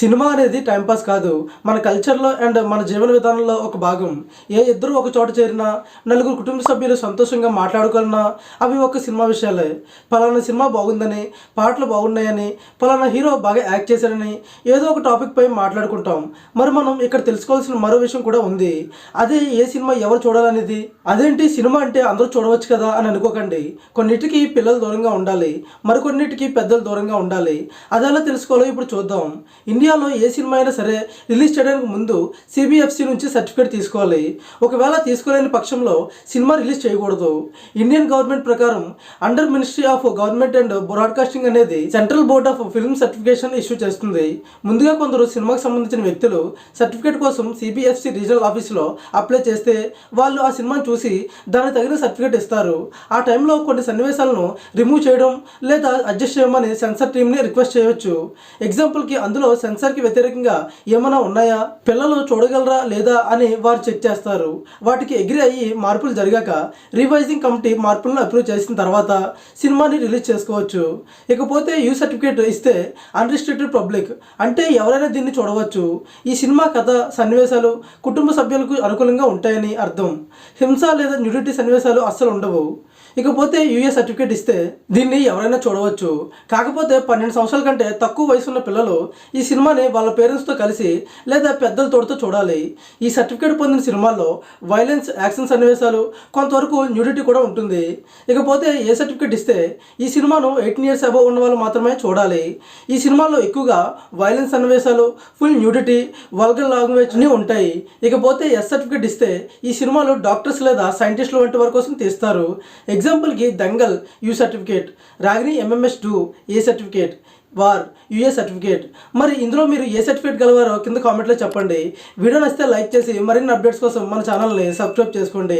Cinema అనేది timepass కాదు. మన కల్చర్లో అండ్ మన జీవన విధానంలో ఒక భాగం. ఏ ఇద్దరు ఒక చోట చేరినా నలుగురు కుటుంబ సభ్యులు సంతోషంగా మాట్లాడుకున్నా అవి ఒక సినిమా విషయాలే. పలానా సినిమా బాగుందని పాటలు బాగున్నాయని పలానా హీరో బాగా యాక్ట్ చేశారని ఏదో ఒక టాపిక్ పై మాట్లాడుకుంటాం. మరి మనం ఇక్కడ తెలుసుకోవాల్సిన మరో విషయం కూడా ఉంది. అదే ఏ సినిమా ఎవరు చూడాలనేది. అదేంటి సినిమా అంటే అందరూ చూడవచ్చు కదా అని అనుకోకండి. కొన్నిటికి పిల్లలు దూరంగా ఉండాలి. మరికొన్నిటికి పెద్దలు దూరంగా ఉండాలి. అది ఎలా తెలుసుకోవాలో ఇప్పుడు చూద్దాం. ఇండియాలో ఏ సినిమా అయినా సరే రిలీజ్ చేయడానికి ముందు సిబిఎఫ్సి నుంచి సర్టిఫికేట్ తీసుకోవాలి. ఒకవేళ తీసుకోలేని పక్షంలో సినిమా రిలీజ్ చేయకూడదు. ఇండియన్ గవర్నమెంట్ ప్రకారం under ministry of government and broadcasting అనేది central board of film certification issue చేస్తుంది. ముందుగా కొందరు సినిమాకి సంబంధించిన వ్యక్తులు సర్టిఫికేట్ కోసం సిబిఎఫ్సి రీజనల్ ఆఫీస్లో అప్లై చేస్తే వాళ్ళు ఆ సినిమాని చూసి దానికి తగిన సర్టిఫికేట్ ఇస్తారు. ఆ టైంలో కొన్ని సన్నివేశాలను రిమూవ్ చేయడం లేదా అడ్జస్ట్ చేయమని సెన్సార్ టీమ్ని రిక్వెస్ట్ చేయవచ్చు. ఎగ్జాంపుల్కి అందులో సెన్సార్కి వ్యతిరేకంగా ఏమైనా ఉన్నాయా? పిల్లలు చూడగలరా లేదా అని వారు చెక్ చేస్తారు. వాటికి ఎగ్రి అయ్యి మార్పులు జరిగాక రివైజింగ్ కమిటీ మార్పులను అప్రూవ్ చేసిన తర్వాత సినిమాని రిలీజ్ చేసుకోవచ్చు. ఇకపోతే యూ సర్టిఫికేట్ ఇస్తే అన్రిస్ట్రిక్టెడ్ పబ్లిక్ అంటే ఎవరైనా దీన్ని చూడవచ్చు. ఈ సినిమా కథ సన్నివేశాలు కుటుంబ సభ్యులకు అనుకూలంగా ఉంటాయని అర్థం. హింస లేదా న్యూడిటీ సన్నివేశాలు అస్సలు ఉండవు. ఇకపోతే యూఏ సర్టిఫికేట్ ఇస్తే దీన్ని ఎవరైనా చూడవచ్చు. కాకపోతే పన్నెండు సంవత్సరాల కంటే తక్కువ వయసు ఉన్న పిల్లలు ఈ సినిమాని వాళ్ళ పేరెంట్స్తో కలిసి లేదా పెద్దల తోడుతో చూడాలి. ఈ సర్టిఫికేట్ పొందిన సినిమాల్లో వైలెన్స్ యాక్షన్ సన్నివేశాలు కొంతవరకు న్యూడిటీ కూడా ఉంటుంది. ఇకపోతే ఏ సర్టిఫికేట్ ఇస్తే ఈ సినిమాను ఎయిటీన్ ఇయర్స్ అబవ్ ఉన్న వాళ్ళు మాత్రమే చూడాలి. ఈ సినిమాలో ఎక్కువగా వైలెన్స్ సన్నివేశాలు ఫుల్ న్యూడిటీ వల్గర్ లాంగ్వేజ్ని ఉంటాయి. ఇకపోతే ఎస్ సర్టిఫికేట్ ఇస్తే ఈ సినిమాలు డాక్టర్స్ లేదా సైంటిస్టులు వంటి వారి కోసం తీస్తారు. ఎగ్జాంపుల్కి Dangal U certificate Ragini MMS two A certificate War UA certificate మరి ఇందులో మీరు ఏ సర్టిఫికేట్ గలవారో కింద కామెంట్లో చెప్పండి. వీడియో నచ్చితే లైక్ చేసి మరిన్ని అప్డేట్స్ కోసం మన ఛానల్ని సబ్స్క్రైబ్ చేసుకోండి.